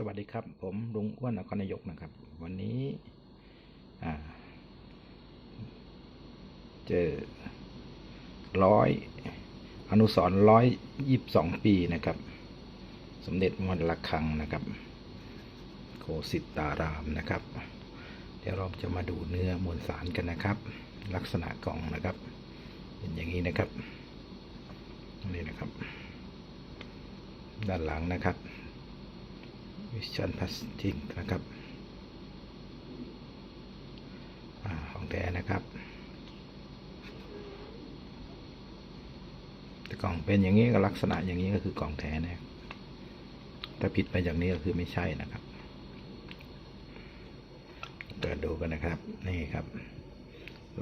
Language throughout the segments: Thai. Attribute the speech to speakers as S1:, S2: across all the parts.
S1: สวัสดีครับ ผมลุงอ้วนนครนายกนะครับ วันนี้เจอร้อยอนุสรร้อยยี่สิบสองปีนะครับ สมเด็จวันละคังนะครับ โคสิตารามนะครับ เดี๋ยวเราจะมาดูเนื้อมวลสารกันนะครับ ลักษณะกล่องนะครับ เป็นอย่างนี้นะครับนี่นะครับ ด้านหลังนะครับ วิชันพลาสติกนะครับอของแท้นะครับแต่กล่องเป็นอย่างนี้ก็ลักษณะอย่างนี้ก็คือกล่องแท้นะถ้าผิดไปอย่างนี้ก็คือไม่ใช่นะครับเปิดดูกันนะครับนี่ครับ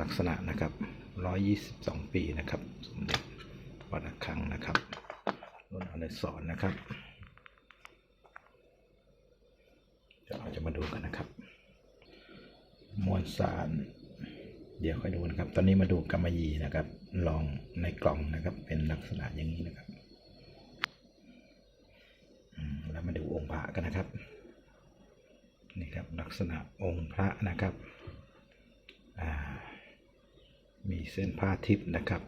S1: ลักษณะนะครับ 122 ปีนะครับ สมเด็จวัดระฆังนะครับรุ่นอนุสรณ์นะครับ เดี๋ยวเราจะมาดูกันนะครับ มวล สาร เดี๋ยวค่อยดูนะครับ ตอนนี้มาดูกำมยีนะครับ ลองในกล่องนะครับ เป็นลักษณะอย่างนี้นะครับแล้วมาดูองค์พระกันนะครับนี่ครับลักษณะองค์พระนะครับมีเส้นผ้าทิพย์นะครับ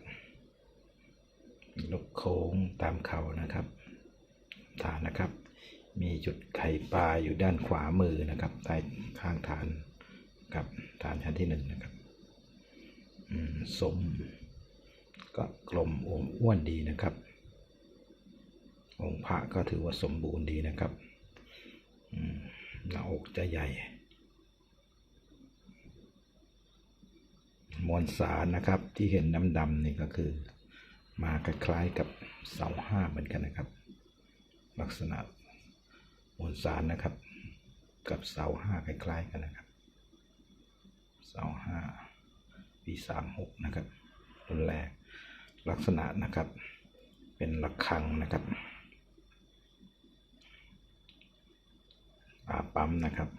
S1: ลูกโค้งตามเขานะครับฐานนะครับ มีจุดไข่ปลาอยู่ด้านขวามือนะครับใต้ข้างฐาน กับฐานชั้นที่หนึ่งนะครับสมก็กลมอวมอ้วนดีนะครับ องค์พระก็ถือว่าสมบูรณ์ดีนะครับหน้าอกจะใหญ่ มวลสารนะครับที่เห็นดำๆนี่ก็คือ มาคล้ายๆกับเสาห้าเหมือนกันนะครับ ลักษณะมวลสารนะครับ กับเสาห้าคล้ายๆกันนะครับ เสาห้าปีสามหกนะครับรุ่นแรกลักษณะนะครับ เป็นระฆังนะครับอาปั๊มนะครับ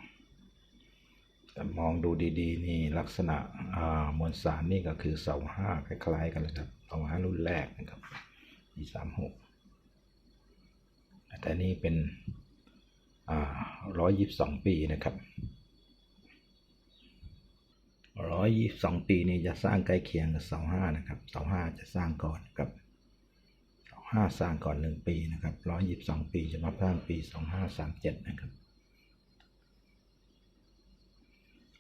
S1: แต่มองดูดีๆ นี่ลักษณะมวลสารนี่ก็คือเสาห้าคล้ายๆ กันเลยครับเสาห้ารุ่นแรกนะครับปีสามหกแต่นี่เป็นร้อยยี่สิบสองปีนะครับ ร้อยยี่สิบสองปีนี่จะสร้างใกล้เคียงกับเสาห้านะครับเสาห้าจะสร้างก่อนครับเสาห้าสร้างก่อนหนึ่งปีนะครับร้อยยี่สิบสองปีจะมาสร้างปีสองห้าสามเจ็ดนะครับ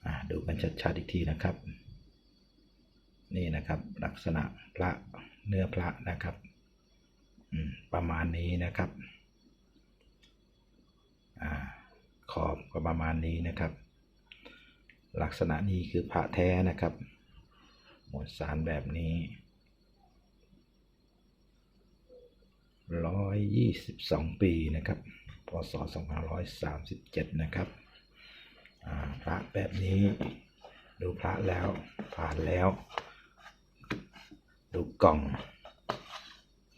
S1: อ่าดูกันชัดๆอีกทีนะครับ นี่นะครับลักษณะพระเนื้อพระนะครับประมาณนี้นะครับอ่าขอบก็ประมาณนี้นะครับ ลักษณะนี้คือพระแท้นะครับมวลสารแบบนี้ร้อยยี่สิบสองปีนะครับพศสองพันร้อยสามสิบเจ็ดนะครับพระแบบนี้ดูพระแล้วผ่านแล้ว ดูกล่อง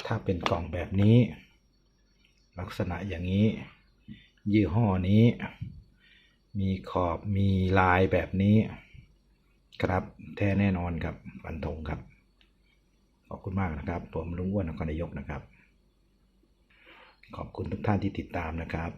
S1: ถ้าเป็นกล่องแบบนี้ ลักษณะอย่างนี้ ยี่ห้อนี้ มีขอบมีลายแบบนี้ ครับแท้แน่นอนครับฟันธงครับ ขอบคุณมากนะครับ ผมลุงอ้วนนครนายกนะครับ ขอบคุณทุกท่านที่ติดตามนะครับ